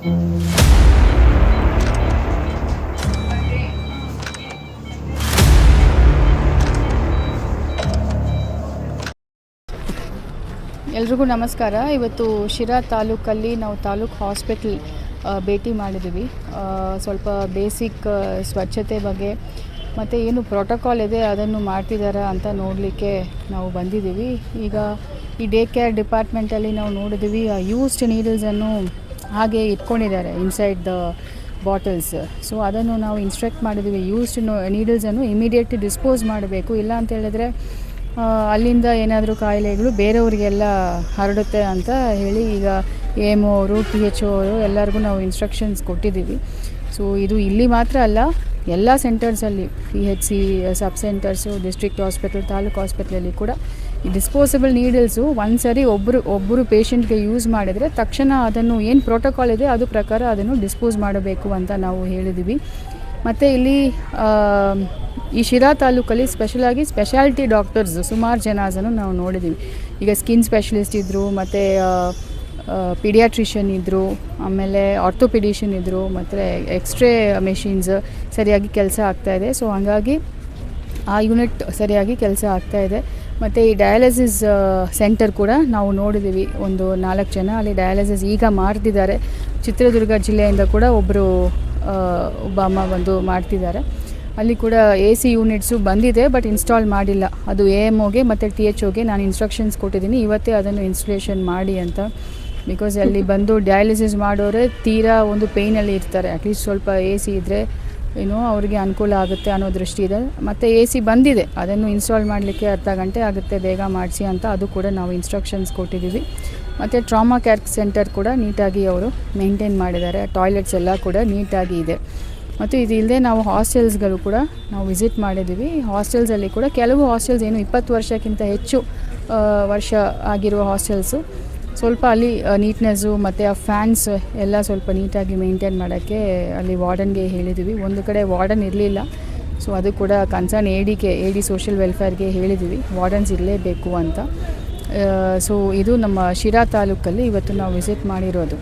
ಎಲ್ರಿಗೂ ನಮಸ್ಕಾರ. ಇವತ್ತು ಶಿರಾ ತಾಲೂಕಲ್ಲಿ ನಾವು ತಾಲೂಕು ಹಾಸ್ಪಿಟ್ಲ್ ಭೇಟಿ ಮಾಡಿದ್ದೀವಿ. ಸ್ವಲ್ಪ ಬೇಸಿಕ್ ಸ್ವಚ್ಛತೆ ಬಗ್ಗೆ ಮತ್ತು ಏನು ಪ್ರೋಟೋಕಾಲ್ ಇದೆ ಅದನ್ನು ಮಾಡ್ತಿದ್ದಾರಾ ಅಂತ ನೋಡಲಿಕ್ಕೆ ನಾವು ಬಂದಿದ್ದೀವಿ. ಈಗ ಈ ಡೇ ಕೇರ್ ಡಿಪಾರ್ಟ್ಮೆಂಟಲ್ಲಿ ನಾವು ನೋಡಿದ್ದೀವಿ, ಆ ಯೂಸ್ಡ್ ನೀಡಲ್ಸನ್ನು ಹಾಗೆ ಇಟ್ಕೊಂಡಿದ್ದಾರೆ ಇನ್ಸೈಡ್ ದ ಬಾಟಲ್ಸ್ ಸೊ ಅದನ್ನು ನಾವು ಇನ್ಸ್ಟ್ರಕ್ಟ್ ಮಾಡಿದ್ವಿ. ಯೂಸ್ಡ್ ನೀಡಲ್ಸನ್ನು ಇಮಿಡಿಯೇಟ್ ಡಿಸ್ಪೋಸ್ ಮಾಡಬೇಕು. ಇಲ್ಲ ಅಂತ ಹೇಳಿದ್ರೆ ಅಲ್ಲಿಂದ ಏನಾದರೂ ಕಾಯಿಲೆಗಳು ಬೇರೆಯವರಿಗೆಲ್ಲ ಹರಡುತ್ತೆ ಅಂತ ಹೇಳಿ ಈಗ ಎಂ ಅವರು ಟಿ ಎಚ್ ಅವರು ಎಲ್ಲರಿಗೂ ನಾವು ಇನ್ಸ್ಟ್ರಕ್ಷನ್ಸ್ ಕೊಟ್ಟಿದ್ದೀವಿ. ಸೊ ಇದು ಇಲ್ಲಿ ಮಾತ್ರ ಅಲ್ಲ, ಎಲ್ಲ ಸೆಂಟರ್ಸಲ್ಲಿ P H C sub centres district hospital taluk ಹಾಸ್ಪಿಟ್ಲಲ್ಲಿ ಕೂಡ ಈ ಡಿಸ್ಪೋಸಬಲ್ ನೀಡಲ್ಸು ಒಂದು ಸರಿ ಒಬ್ಬರು ಒಬ್ಬರು ಪೇಷಂಟ್ಗೆ ಯೂಸ್ ಮಾಡಿದರೆ ತಕ್ಷಣ ಅದನ್ನು ಏನು ಪ್ರೋಟೋಕಾಲ್ ಇದೆ ಅದು ಪ್ರಕಾರ ಅದನ್ನು ಡಿಸ್ಪೋಸ್ ಮಾಡಬೇಕು ಅಂತ ನಾವು ಹೇಳಿದ್ವಿ. ಮತ್ತು ಇಲ್ಲಿ ಈ ಶಿರಾ ತಾಲೂಕಲ್ಲಿ ಸ್ಪೆಷಲಾಗಿ ಸ್ಪೆಷಾಲಿಟಿ ಡಾಕ್ಟರ್ಸ್ ಸುಮಾರು ಜನ ಅದನ್ನು ನಾವು ನೋಡಿದ್ದೀವಿ ಈಗ ಸ್ಕಿನ್ ಸ್ಪೆಷಲಿಸ್ಟ್ ಇದ್ದರು ಮತ್ತು ಪಿಡಿಯಾಟ್ರಿಷಿಯನ್ ಇದ್ದರು ಆಮೇಲೆ ಆರ್ಥೋಪಿಡಿಷಿಯನ್ ಇದ್ದರು ಮತ್ತು ಎಕ್ಸ್ರೇ ಮೆಷಿನ್ಸ್ ಸರಿಯಾಗಿ ಕೆಲಸ ಆಗ್ತಾಯಿದೆ ಸೊ ಹಾಗಾಗಿ ಆ ಯೂನಿಟ್ ಸರಿಯಾಗಿ ಕೆಲಸ ಆಗ್ತಾಯಿದೆ ಮತ್ತು ಈ ಡಯಾಲಿಸಿಸ್ ಸೆಂಟರ್ ಕೂಡ ನಾವು ನೋಡಿದ್ದೀವಿ ಒಂದು ನಾಲ್ಕು ಜನ ಅಲ್ಲಿ ಡಯಾಲಿಸಿಸ್ ಈಗ ಮಾಡ್ತಿದ್ದಾರೆ. ಚಿತ್ರದುರ್ಗ ಜಿಲ್ಲೆಯಿಂದ ಕೂಡ ಒಬ್ಬರು ಒಬ್ಬ ಅಮ್ಮ ಬಂದು ಮಾಡ್ತಿದ್ದಾರೆ. ಅಲ್ಲಿ ಕೂಡ ಎ ಸಿ ಯೂನಿಟ್ಸು ಬಂದಿದೆ ಬಟ್ ಇನ್ಸ್ಟಾಲ್ ಮಾಡಿಲ್ಲ. ಅದು ಎ ಎಂ ಓಗೆ ಮತ್ತು ಟಿ ಎಚ್ ಓಗೆ ನಾನು ಇನ್ಸ್ಟ್ರಕ್ಷನ್ಸ್ ಕೊಟ್ಟಿದ್ದೀನಿ. ಇವತ್ತೇ ಅದನ್ನು ಇನ್ಸ್ಟಲೇಷನ್ ಮಾಡಿ ಅಂತ. ಬಿಕಾಸ್ ಅಲ್ಲಿ ಬಂದು ಡಯಾಲಿಸಿಸ್ ಮಾಡೋರೆ ತೀರಾ ಒಂದು ಪೇಯ್ನಲ್ಲಿ ಇರ್ತಾರೆ. ಅಟ್ಲೀಸ್ಟ್ ಸ್ವಲ್ಪ ಎ ಸಿ ಇದ್ದರೆ ಏನೋ ಅವರಿಗೆ ಅನುಕೂಲ ಆಗುತ್ತೆ ಅನ್ನೋ ದೃಷ್ಟಿ ಇದೆ. ಮತ್ತು ಎ ಸಿ ಬಂದಿದೆ. ಅದನ್ನು ಇನ್ಸ್ಟಾಲ್ ಮಾಡಲಿಕ್ಕೆ ಅರ್ಧ ಗಂಟೆ ಆಗುತ್ತೆ. ಬೇಗ ಮಾಡಿಸಿ ಅಂತ ಅದು ಕೂಡ ನಾವು ಇನ್ಸ್ಟ್ರಕ್ಷನ್ಸ್ ಕೊಟ್ಟಿದ್ದೀವಿ. ಮತ್ತು ಟ್ರಾಮಾ ಕೇರ್ ಸೆಂಟರ್ ಕೂಡ ನೀಟಾಗಿ ಅವರು ಮೇಂಟೈನ್ ಮಾಡಿದ್ದಾರೆ. ಟಾಯ್ಲೆಟ್ಸ್ ಎಲ್ಲ ಕೂಡ ನೀಟಾಗಿ ಇದೆ. ಮತ್ತು ಇದು ಇಲ್ಲದೆ ನಾವು ಹಾಸ್ಟೆಲ್ಸ್ಗಳು ಕೂಡ ನಾವು ವಿಸಿಟ್ ಮಾಡಿದ್ದೀವಿ. ಹಾಸ್ಟೆಲ್ಸಲ್ಲಿ ಕೂಡ ಕೆಲವು ಹಾಸ್ಟೆಲ್ಸ್ ಏನು ಇಪ್ಪತ್ತು ವರ್ಷಕ್ಕಿಂತ ಹೆಚ್ಚು ವರ್ಷ ಆಗಿರುವ ಹಾಸ್ಟೆಲ್ಸು ಸ್ವಲ್ಪ ಅಲ್ಲಿ ನೀಟ್ನೆಸ್ಸು ಮತ್ತು ಆ ಫ್ಯಾನ್ಸ್ ಎಲ್ಲ ಸ್ವಲ್ಪ ನೀಟಾಗಿ ಮೇಂಟೈನ್ ಮಾಡೋಕ್ಕೆ ಅಲ್ಲಿ ವಾರ್ಡನ್ಗೆ ಹೇಳಿದ್ದೀವಿ ಒಂದು ಕಡೆ ವಾರ್ಡನ್ ಇರಲಿಲ್ಲ. ಸೊ ಅದು ಕೂಡ ಕನ್ಸರ್ನ್ ಎ ಡಿಗೆ ಎ ಡಿ ಸೋಷಿಯಲ್ ವೆಲ್ಫೇರ್ಗೆ ಹೇಳಿದ್ದೀವಿ ವಾರ್ಡನ್ಸ್ ಇರಲೇಬೇಕು ಅಂತ. ಸೊ ಇದು ನಮ್ಮ ಶಿರಾ ತಾಲೂಕಲ್ಲಿ ಇವತ್ತು ನಾವು ವಿಸಿಟ್ ಮಾಡಿರೋದು.